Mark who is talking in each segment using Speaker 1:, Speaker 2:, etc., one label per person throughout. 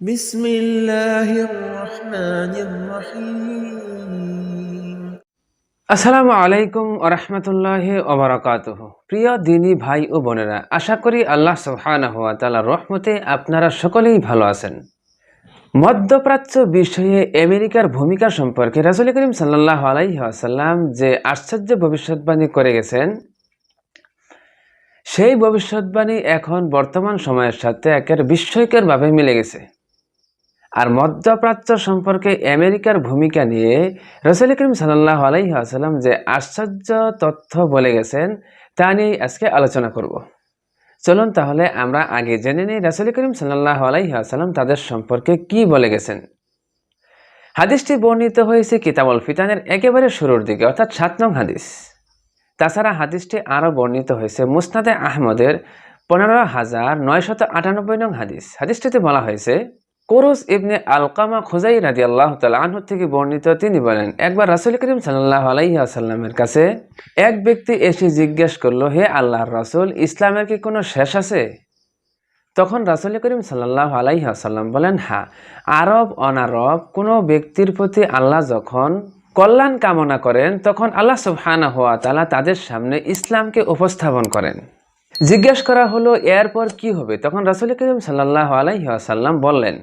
Speaker 1: بسم الله الرحمن الرحيم
Speaker 2: আসসালামু আলাইকুম রহমতুল্লাহ ওবরাকাতুহ প্রিয় দিনী ভাই ও বোনেরা আশা করি আল্লাহ সুবহানাহু ওয়া তাআলার রহমতে আপনারা সকলেই ভালো আছেন মধ্যপ্রাচ্য বিষয়ে আমেরিকার ভূমিকা সম্পর্কে রাসূল করিম সাল্লাল্লাহু আলাইহি ওয়াসাল্লাম যে আশ্চর্য ভবিষ্যৎবাণী করে গেছেন সেই ভবিষ্যৎবাণী এখন বর্তমান সময়ের সাথে একের বিস্ময়করভাবে মিলে গেছে আর মধ্যপ্রাচ্য সম্পর্কে আমেরিকার ভূমিকা নিয়ে রসুল করিম সাল্লাহ আলাইহি আসাল্লাম যে আশ্চর্য তথ্য বলে গেছেন, তা নিয়ে আজকে আলোচনা করব। চলুন তাহলে আমরা আগে জেনে নিই রসুল করিম সাল্লাহ আলাইহি আসাল্লাম তাদের সম্পর্কে কি বলে গেছেন। হাদিসটি বর্ণিত হয়েছে কিতাবল ফিতানের একেবারে শুরুর দিকে, অর্থাৎ সাত নং হাদিস। তাছাড়া হাদিসটি আরও বর্ণিত হয়েছে মুসনাদে আহমদের পনেরো হাজার নয়শত আটানব্বই নং হাদিস। হাদিসটিতে বলা হয়েছে কোরস ইবনে আলকামা খোজাই রাজি আল্লাহ আনহু থেকে বর্ণিত তিনি বলেন, একবার রাসুল করিম সাল্লাহ আলাইসাল্লামের কাছে এক ব্যক্তি এসে জিজ্ঞেস করল, হে আল্লাহর রাসুল, ইসলামের কি কোনো শেষ আছে? তখন রাসুল করিম সাল্লাহ আলাইসাল্লাম বলেন হ্যাঁ আরব অনারব কোনো ব্যক্তির প্রতি আল্লাহ যখন কল্যাণ কামনা করেন, তখন আল্লাহ সুবহানা হওয়া তালা তাদের সামনে ইসলামকে উপস্থাপন করেন। জিজ্ঞেস করা হলো, এরপর কি হবে? তখন রাসুল করিম সাল্লাহ আলাইসাল্লাম বললেন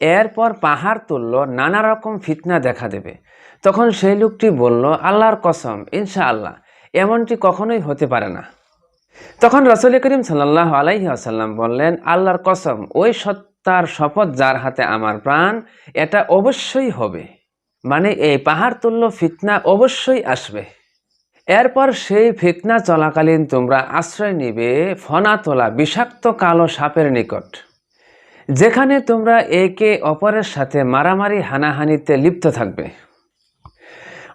Speaker 2: এরপর পাহাড় তুলল, নানা রকম ফিতনা দেখা দেবে। তখন সেই লোকটি বলল, আল্লাহর কসম ইনশা আল্লাহ এমনটি কখনোই হতে পারে না। তখন রাসুল করিম সাল্লাহ আলাইহি আসাল্লাম বললেন, আল্লাহর কসম, ওই সত্তার শপথ যার হাতে আমার প্রাণ, এটা অবশ্যই হবে। মানে এই পাহাড় তুল্য ফিতনা অবশ্যই আসবে। এরপর সেই ফিতনা চলাকালীন তোমরা আশ্রয় নিবে ফনা তোলা বিষাক্ত কালো সাপের নিকট। যেখানে তোমরা একে অপরের সাথে মারামারি, হানাহানিতে লিপ্ত থাকবে।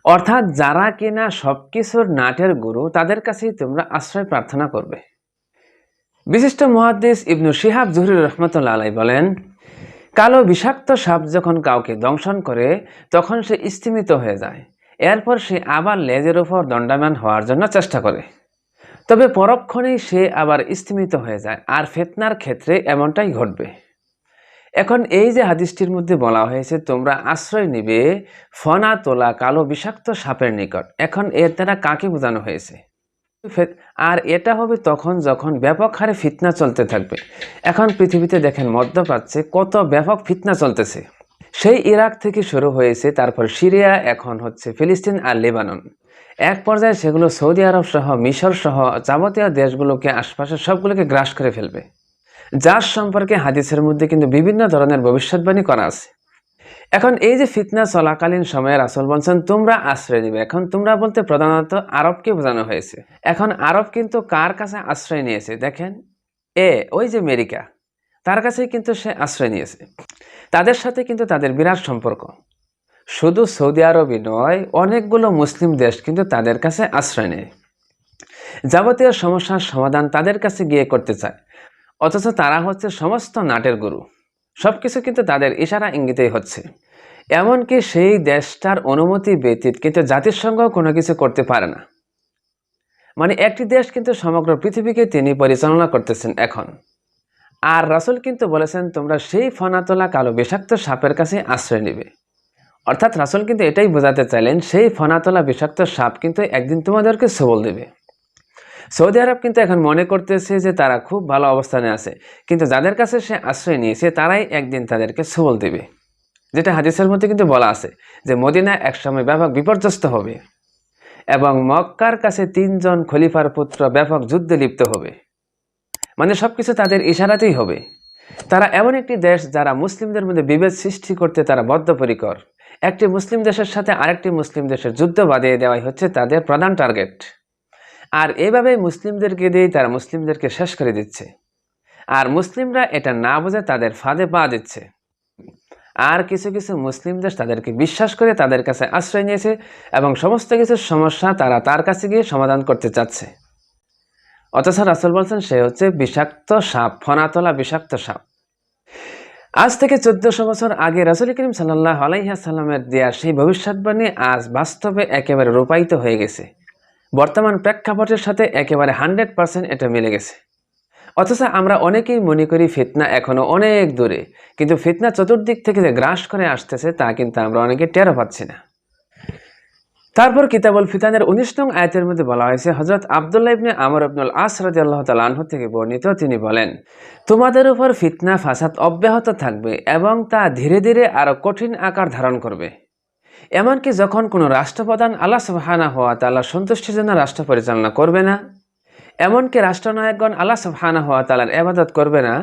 Speaker 2: অর্থাৎ যারা কিনা সব কিছুর নাটের গুরু, তাদের কাছেই তোমরা আশ্রয় প্রার্থনা করবে। বিশিষ্ট মহাদ্দেশ ইবনু শিহাব জহুরুর রহমতুল্লা আলাই বলেন, কালো বিষাক্ত সাপ যখন কাউকে দংশন করে, তখন সে স্থিমিত হয়ে যায়। এরপর সে আবার লেজের উপর দণ্ডায়মান হওয়ার জন্য চেষ্টা করে। তবে পরক্ষণেই সে আবার স্থিমিত হয়ে যায়, আর ফেতনার ক্ষেত্রে এমনটাই ঘটবে। এখন এই যে হাদিসটির মধ্যে বলা হয়েছে, তোমরা আশ্রয় নিবে ফনা তোলা কালো বিষাক্ত সাপের নিকট। এখন এর দ্বারা কাকে বোঝানো হয়েছে? আর এটা হবে তখন যখন ব্যাপক হারে ফিতনা চলতে থাকবে। এখন পৃথিবীতে দেখেন মধ্যপ্রাচ্যে কত ব্যাপক ফিতনা চলতেছে। সেই ইরাক থেকে শুরু হয়েছে, তারপর সিরিয়া, এখন হচ্ছে ফিলিস্তিন আর লেবানন। এক পর্যায়ে সেগুলো সৌদি আরব সহ মিশর সহ যাবতীয় দেশগুলোকে, আশপাশের সবগুলোকে গ্রাস করে ফেলবে। যার সম্পর্কে হাদিসের মধ্যে কিন্তু বিভিন্ন ধরনের ভবিষ্যৎবাণী করা আছে। এখন এই যে ফিতনা চলাকালীন সময়ে রাসুল বলছেন, তোমরা আশ্রয় নিবে। এখন তোমরা বলতে প্রধানত আরবকে বোঝানো হয়েছে। এখন আরব কিন্তু কার কাছে আশ্রয় নিয়েছে? দেখেন, এ, ওই যে আমেরিকা, তার কাছেই কিন্তু সে আশ্রয় নিয়েছে। তাদের সাথে কিন্তু তাদের বিরাট সম্পর্ক। শুধু সৌদি আরবই নয়, অনেকগুলো মুসলিম দেশ কিন্তু তাদের কাছে আশ্রয় নেয়। যাবতীয় সমস্যার সমাধান তাদের কাছে গিয়ে করতে চায়। অথচ তারা হচ্ছে সমস্ত নাটের গুরু। সব কিছু কিন্তু তাদের ইশারা ইঙ্গিতেই হচ্ছে। এমনকি সেই দেশটার অনুমতি ব্যতীত কিন্তু জাতিসংঘ কোনো কিছু করতে পারে না। মানে একটি দেশ কিন্তু সমগ্র পৃথিবীকে তিনি পরিচালনা করতেছেন এখন। আর রাসুল কিন্তু বলেছেন, তোমরা সেই ফনাতলা কালো বিষাক্ত সাপের কাছে আশ্রয় নেবে। অর্থাৎ রাসুল কিন্তু এটাই বোঝাতে চাইলেন, সেই ফনাতলা বিষাক্ত সাপ কিন্তু একদিন তোমাদেরকে সবল দেবে। সৌদি আরব কিন্তু এখন মনে করতেছে যে তারা খুব ভালো অবস্থানে আছে। কিন্তু যাদের কাছে সে আশ্রয় নিয়েছে, তারাই একদিন তাদেরকে সবল দেবে। যেটা হাদিসের মধ্যে কিন্তু বলা আছে যে মদিনা একসময় ব্যাপক বিপর্যস্ত হবে এবং মক্কার কাছে তিনজন খলিফার পুত্র ব্যাপক যুদ্ধে লিপ্ত হবে। মানে সব কিছু তাদের ইশারাতেই হবে। তারা এমন একটি দেশ যারা মুসলিমদের মধ্যে বিভেদ সৃষ্টি করতে তারা বদ্ধপরিকর। একটি মুসলিম দেশের সাথে আরেকটি মুসলিম দেশের যুদ্ধ বাঁধিয়ে দেওয়াই হচ্ছে তাদের প্রধান টার্গেট। আর এভাবে মুসলিমদেরকে দিয়েই তারা মুসলিমদেরকে শেষ করে দিচ্ছে। আর মুসলিমরা এটা না বুঝে তাদের ফাঁদে পা দিচ্ছে। আর কিছু কিছু মুসলিম দেশ তাদেরকে বিশ্বাস করে তাদের কাছে আশ্রয় নিয়েছে এবং সমস্ত কিছু সমস্যা তারা তার কাছে গিয়ে সমাধান করতে চাচ্ছে। অথচ রাসুল বলছেন, সে হচ্ছে বিষাক্ত সাপ, ফনাতলা বিষাক্ত সাপ। আজ থেকে চোদ্দশো বছর আগে রাসুল করিম সাল্লাহ আলাইহাসাল্লামের দেয়া সেই ভবিষ্যৎবাণী আজ বাস্তবে একেবারে রূপায়িত হয়ে গেছে। বর্তমান প্রেক্ষাপটের সাথে একেবারে হান্ড্রেড পার্সেন্ট এটা মিলে গেছে। অথচ আমরা অনেকেই মনে করি ফিতনা এখনও অনেক দূরে, কিন্তু ফিতনা চতুর্দিক থেকে যে গ্রাস করে আসতেছে, তা কিন্তু আমরা অনেকে টেরো পাচ্ছি না। তারপর কিতাবুল ফিতানের উনিশ নং আয়তের মধ্যে বলা হয়েছে হজরত আবদুল্লাহ ইবনে আমর আবনুল আস রাজি আল্লাহ তালাহ থেকে বর্ণিত, তিনি বলেন, তোমাদের উপর ফিতনা ফাসাদ অব্যাহত থাকবে এবং তা ধীরে ধীরে আরও কঠিন আকার ধারণ করবে। এমনকি যখন কোনো রাষ্ট্রপ্রধান আল্লাহ সুবহানা হওয়া তাল্লাহ সন্তুষ্টির জন্য রাষ্ট্র পরিচালনা করবে না, এমনকি রাষ্ট্রনায়কগণ আল্লাহ সুবহানা হওয়া তালার এবাদত করবে না,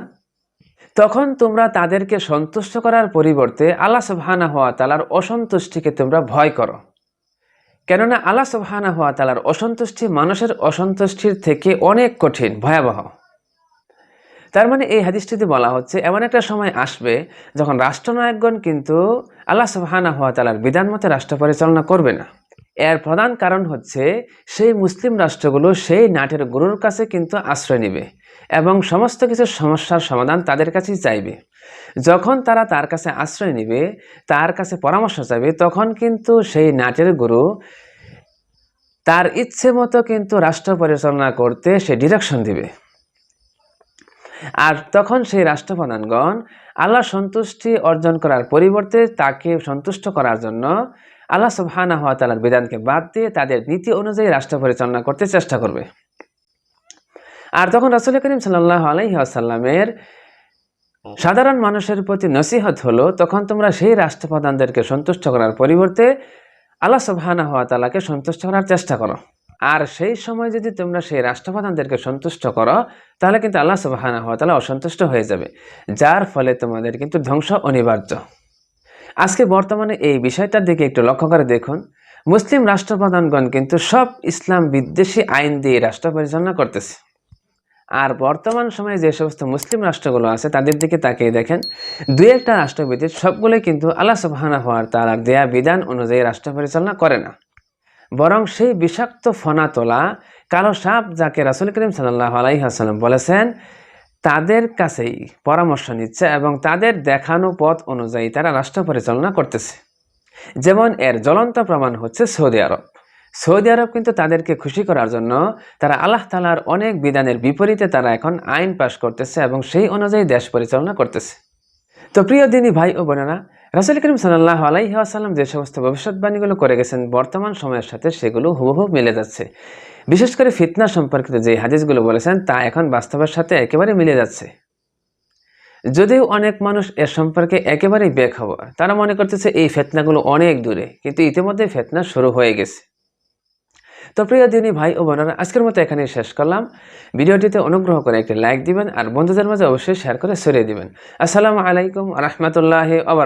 Speaker 2: তখন তোমরা তাদেরকে সন্তুষ্ট করার পরিবর্তে আল্লাহ সুবহানা হওয়া তালার অসন্তুষ্টিকে তোমরা ভয় করো। কেননা আল্লাহ সুবহানা হওয়া তালার অসন্তুষ্টি মানুষের অসন্তুষ্টির থেকে অনেক কঠিন, ভয়াবহ। তার মানে এই হাদিসটিতে বলা হচ্ছে, এমন একটা সময় আসবে যখন রাষ্ট্রনায়কগণ কিন্তু আল্লাহ সুবহানা হওয়া তালার বিধান মতে রাষ্ট্র পরিচালনা করবে না। এর প্রধান কারণ হচ্ছে, সেই মুসলিম রাষ্ট্রগুলো সেই নাটের গুরুর কাছে কিন্তু আশ্রয় নেবে এবং সমস্ত কিছু সমস্যার সমাধান তাদের কাছেই চাইবে। যখন তারা তার কাছে আশ্রয় নেবে, তার কাছে পরামর্শ চাইবে, তখন কিন্তু সেই নাটের গুরু তার ইচ্ছে মতো কিন্তু রাষ্ট্র পরিচালনা করতে সে ডিরেকশন দিবে। আর তখন সেই রাষ্ট্রপ্রধানগণ আল্লাহ সন্তুষ্টি অর্জন করার পরিবর্তে তাকে সন্তুষ্ট করার জন্য আল্লাহ সুবহানা হওয়া তালার বিধানকে বাদ দিয়ে তাদের নীতি অনুযায়ী রাষ্ট্র পরিচালনা করতে চেষ্টা করবে। আর তখন রাসুল করিম সাল্লাহ আলহিহাসাল্লামের সাধারণ মানুষের প্রতি নসিহত হলো, তখন তোমরা সেই রাষ্ট্রপ্রধানদেরকে সন্তুষ্ট করার পরিবর্তে আল্লাহ সুবহানা হওয়া তালাকে সন্তুষ্ট করার চেষ্টা করো। আর সেই সময় যদি তোমরা সেই রাষ্ট্রপ্রধানদেরকে সন্তুষ্ট করো, তাহলে কিন্তু আল্লাহ সুবহানা হওয়া তাহলে অসন্তুষ্ট হয়ে যাবে। যার ফলে তোমাদের কিন্তু ধ্বংস অনিবার্য। আজকে বর্তমানে এই বিষয়টার দিকে একটু লক্ষ্য করে দেখুন। মুসলিম রাষ্ট্রপ্রধানগণ কিন্তু সব ইসলাম বিদ্বেষী আইন দিয়ে রাষ্ট্র পরিচালনা করতেছে। আর বর্তমান সময়ে যে সমস্ত মুসলিম রাষ্ট্রগুলো আছে, তাদের দিকে তাকিয়ে দেখেন দুই একটা রাষ্ট্রবিদ্যুৎ সবগুলোই কিন্তু আল্লাহ সুবাহানা হওয়ার তার দেয়া বিধান অনুযায়ী রাষ্ট্র পরিচালনা করে না। বরং সেই বিষাক্ত ফনা তোলা কালো সাপ যাকে রাসুল করিম সাল্লাহ আলাইহাসাল্লাম বলেছেন, তাদের কাছেই পরামর্শ নিচ্ছে এবং তাদের দেখানো পথ অনুযায়ী তারা রাষ্ট্র পরিচালনা করতেছে। যেমন এর জ্বলন্ত প্রমাণ হচ্ছে সৌদি আরব। সৌদি আরব কিন্তু তাদেরকে খুশি করার জন্য তারা আল্লাহ তালার অনেক বিধানের বিপরীতে তারা এখন আইন পাশ করতেছে এবং সেই অনুযায়ী দেশ পরিচালনা করতেছে। তো প্রিয় দিনী ভাই ও বোনেরা রাসুল করিম সাল্লাহ আলাইহাসাল্লাম যে সমস্ত ভবিষ্যৎবাণীগুলো করে গেছেন, বর্তমান সময়ের সাথে সেগুলো হুবহু মিলে যাচ্ছে। বিশেষ করে ফিতনা সম্পর্কিত যে হাদিসগুলো বলেছেন, তা এখন বাস্তবের সাথে একেবারে মিলে যাচ্ছে। যদিও অনেক মানুষ এর সম্পর্কে একেবারেই বেখবর, তারা মনে করতেছে এই ফেতনাগুলো অনেক দূরে, কিন্তু ইতিমধ্যে ফেতনা শুরু হয়ে গেছে। তো প্রিয় দিনী ভাই ও বোনেরা, আজকের মতো এখানে শেষ করলাম। ভিডিওটিতে অনুগ্রহ করে একটি লাইক দিবেন আর বন্ধুদের মাঝে অবশ্যই শেয়ার করে সরিয়ে দিবেন। আসসালামু আলাইকুম রহমতুল্লাহ আবার